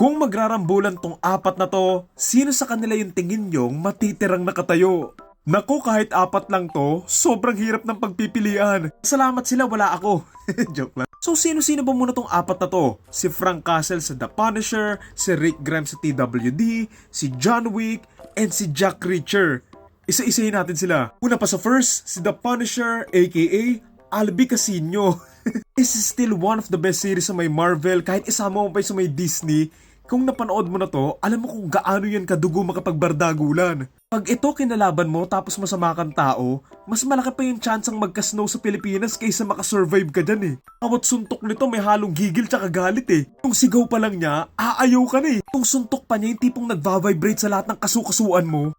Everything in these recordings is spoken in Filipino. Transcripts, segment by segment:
Kung magrarambulan tong apat na to, sino sa kanila yung tingin nyong matitirang nakatayo? Nako kahit apat lang to, sobrang hirap ng pagpipilian. Salamat sila, wala ako. Joke lang. So sino-sino ba muna tong apat na to? Si Frank Castle sa The Punisher, si Rick Grimes sa TWD, si John Wick, and si Jack Reacher. Isa-isahin natin sila. Una pa sa first, si The Punisher aka Albi Casino. This is still one of the best series sa may Marvel kahit isama mo pa sa may Disney. Kung napanood mo na to, alam mo kung gaano yan kadugo makapagbardagulan. Pag ito kinalaban mo tapos masama kang tao, mas malaki pa yung chance ang magka-snow sa Pilipinas kaysa makasurvive ka dyan eh. Bawat suntok nito may halong gigil tsaka galit eh. Kung sigaw pa lang niya, aayaw ka na eh. Kung suntok pa niya yung tipong nagva-vibrate sa lahat ng kasukasuan mo,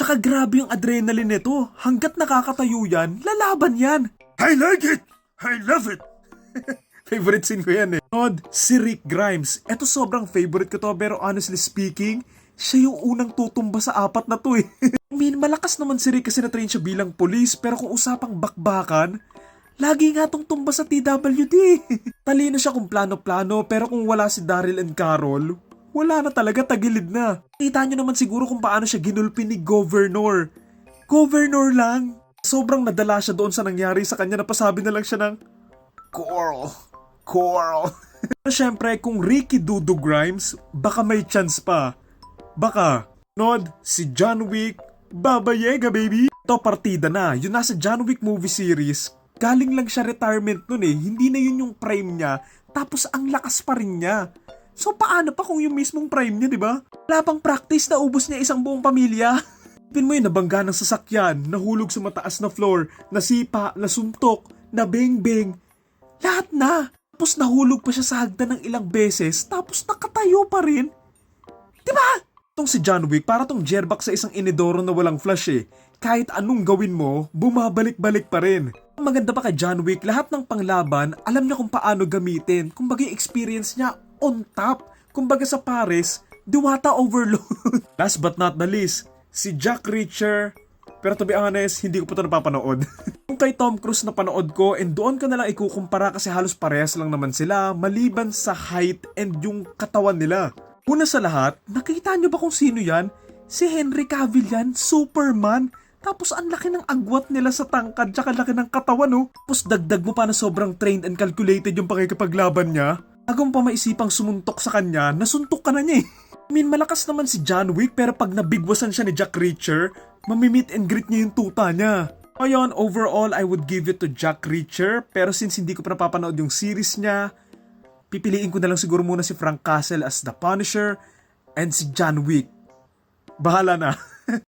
Tsaka grabe yung adrenaline nito. Hanggat nakakatayo yan, lalaban yan. I like it! I love it! favorite scene ko yan eh. Nod, si Rick Grimes. Eto sobrang favorite ko to pero honestly speaking, siya yung unang tutumba sa apat na to eh. I mean, malakas naman si Rick kasi na-train siya bilang police pero kung usapang bakbakan, Lagi nga tong tumba sa TWD. Talino siya kung plano-plano pero kung wala si Daryl and Carol, wala na talaga tagilid na. Kita nyo naman siguro kung paano siya ginulpi ni Governor. Governor lang. Sobrang nadala siya doon sa nangyari sa kanya napasabi na lang siya ng Coral, Coral. Siyempre, kung Ricky Dudu Grimes, baka may chance pa. Baka. Nod, si John Wick, Baba Yaga baby. Ito partida na, yun nasa John Wick movie series. Galing lang siya retirement nun eh, hindi na yun yung prime niya. Tapos ang lakas pa rin niya. So paano pa kung yung mismong prime niya, di ba? Wala pang practice na ubos niya isang buong pamilya. Pin mo yun, nabangga ng sasakyan, nahulog sa mataas na floor, nasipa, nasuntok, nabeng-beng. Lahat na. Tapos nahulog pa siya sa hagdan ng ilang beses, tapos nakatayo pa rin. Di ba? Itong si John Wick, para tong gearbox sa isang inidoro na walang flash eh. Kahit anong gawin mo, bumabalik-balik pa rin. Ang maganda pa kay John Wick, lahat ng panglaban, alam niya kung paano gamitin. Kumbaga experience niya on top. Kumbaga sa Paris, diwata overload. Last but not the least, si Jack Reacher. Pero to be honest, hindi ko pa ito napapanood. Kay Tom Cruise na panood ko and doon ko na lang ikukumpara kasi halos parehas lang naman sila maliban sa height and yung katawan nila. Una sa lahat, nakita nyo ba kung sino yan? Si Henry Cavill yan, Superman. Tapos ang laki ng agwat nila sa tangkad tsaka laki ng katawan no. Tapos dagdag mo pa na sobrang trained and calculated yung pakikipaglaban niya. Agong pa maisipang sumuntok sa kanya, nasuntok ka na niya eh. I mean, malakas naman si John Wick pero pag nabigwasan siya ni Jack Reacher, mamimit and greet niya yung tuta niya. Ngayon, overall, I would give it to Jack Reacher pero since hindi ko pa napapanood yung series niya, pipiliin ko na lang siguro muna si Frank Castle as The Punisher and si John Wick. Bahala na.